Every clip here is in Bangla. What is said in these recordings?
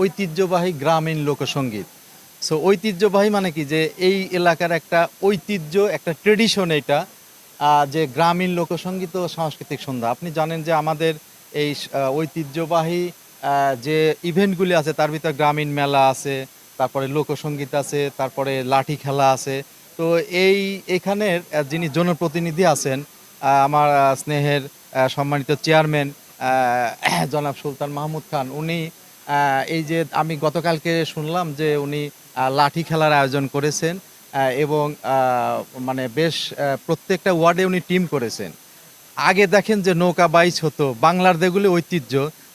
ঐতিহ্যবাহী গ্রামীণ লোকসঙ্গীত সো ঐতিহ্যবাহী মানে কি? যে এই এলাকার একটা ঐতিহ্য, একটা ট্রেডিশন এটা যে গ্রামীণ লোকসঙ্গীত ও সাংস্কৃতিক সন্ধ্যা। আপনি জানেন যে আমাদের এই ঐতিহ্যবাহী যে ইভেন্টগুলি আছে, তার ভিতরে গ্রামীণ মেলা আছে, তারপরে লোকসঙ্গীত আছে, তারপরে লাঠি খেলা আছে। তো এই এখানের যিনি জনপ্রতিনিধি আছেন আমার স্নেহের সম্মানিত চেয়ারম্যান জনাব সুলতান মাহমুদ খান, উনি এই যে আমি গতকালকে শুনলাম যে উনি লাঠি খেলার আয়োজন করেছেন এবং মানে বেশ প্রত্যেকটা ওয়ার্ডে উনি টিম করেছেন। আগে দেখেন যে নৌকা বাইচ হতো। বাংলার দেগুলি ঐতিহ্য,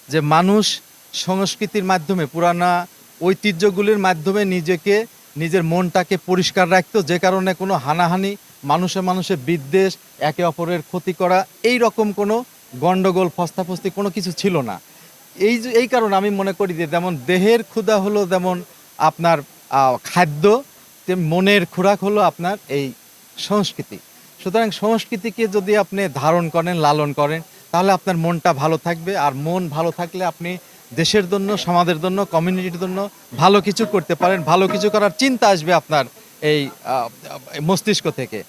যে মানুষ সংস্কৃতির মাধ্যমে, পুরানা ঐতিহ্যগুলির মাধ্যমে নিজেকে, নিজের মনটাকে পরিষ্কার রাখতো, যে কারণে কোনো হানাহানি, মানুষে মানুষে বিদ্বেষ, একে অপরের ক্ষতি করা, এই রকম কোনো গণ্ডগোল ফস্তাফস্তি কোনো কিছু ছিল না। এই এই কারণে আমি মনে করি যে যেমন দেহের ক্ষুধা হলো যেমন আপনার খাদ্য মনের খোরাক হলো আপনার এই সংস্কৃতি। সুতরাং সংস্কৃতিকে যদি আপনি ধারণ করেন, লালন করেন, তাহলে আপনার মনটা ভালো থাকবে। আর মন ভালো থাকলে আপনি দেশের জন্য, সমাজের জন্য কমিউনিটির জন্য ভালো কিছু করতে পারেন। ভালো কিছু করার চিন্তা আসবে আপনার এই মস্তিষ্ক থেকে।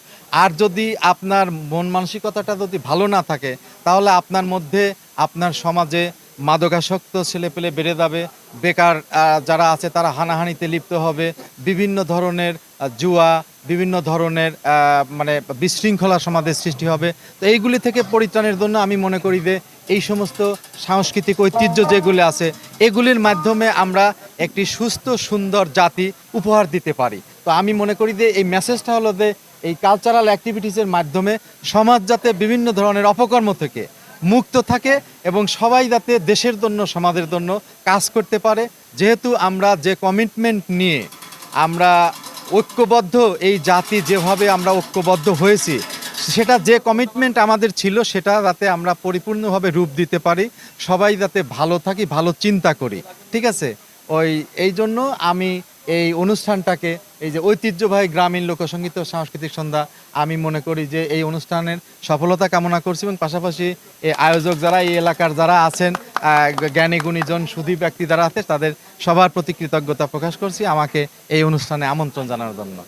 আর যদি আপনার মন মানসিকতাটা যদি ভালো না থাকে, তাহলে আপনার মধ্যে আপনার সমাজে মাদকাসক্ত ছেলেপেলে বেড়ে যাবে। বেকার যারা আছে তারা হানাহানিতে লিপ্ত হবে। বিভিন্ন ধরনের জুয়া, বিভিন্ন ধরনের মানে বিশৃঙ্খলা সমাজের সৃষ্টি হবে। তো এইগুলি থেকে পরিত্রাণের জন্য আমি মনে করি যে এই সমস্ত সাংস্কৃতিক ঐতিহ্য যেগুলি আছে, এগুলির মাধ্যমে আমরা একটি সুস্থ, সুন্দর জাতি উপহার দিতে পারি। তো আমি মনে করি যে এই মেসেজটা হলো যে এই কালচারাল অ্যাক্টিভিটিসের মাধ্যমে সমাজ যাতে বিভিন্ন ধরনের অপকর্ম থেকে মুক্ত থাকে এবং সবাই যাতে দেশের জন্য, সমাজের জন্য কাজ করতে পারে। যেহেতু আমরা যে কমিটমেন্ট নিয়ে আমরা ঐক্যবদ্ধ, এই জাতি যেভাবে আমরা ঐক্যবদ্ধ হয়েছি, সেটা যে কমিটমেন্ট আমাদের ছিল, সেটা যাতে আমরা পরিপূর্ণভাবে রূপ দিতে পারি, সবাই যাতে ভালো থাকি, ভালো চিন্তা করি। ঠিক আছে? ওই, এই জন্য আমি এই অনুষ্ঠানটাকে, এই যে ঐতিহ্যবাহী গ্রামীণ লোকসঙ্গীত ও সাংস্কৃতিক সন্ধ্যা, আমি মনে করি যে এই অনুষ্ঠানের সফলতা কামনা করছি এবং পাশাপাশি এই আয়োজক যারা, এই এলাকার যারা আছেন জ্ঞানী গুণীজন, সুধী ব্যক্তি যারা আছে, তাদের সবার প্রতি কৃতজ্ঞতা প্রকাশ করছি। আমাকে এই অনুষ্ঠানে আমন্ত্রণ জানানোর জন্য।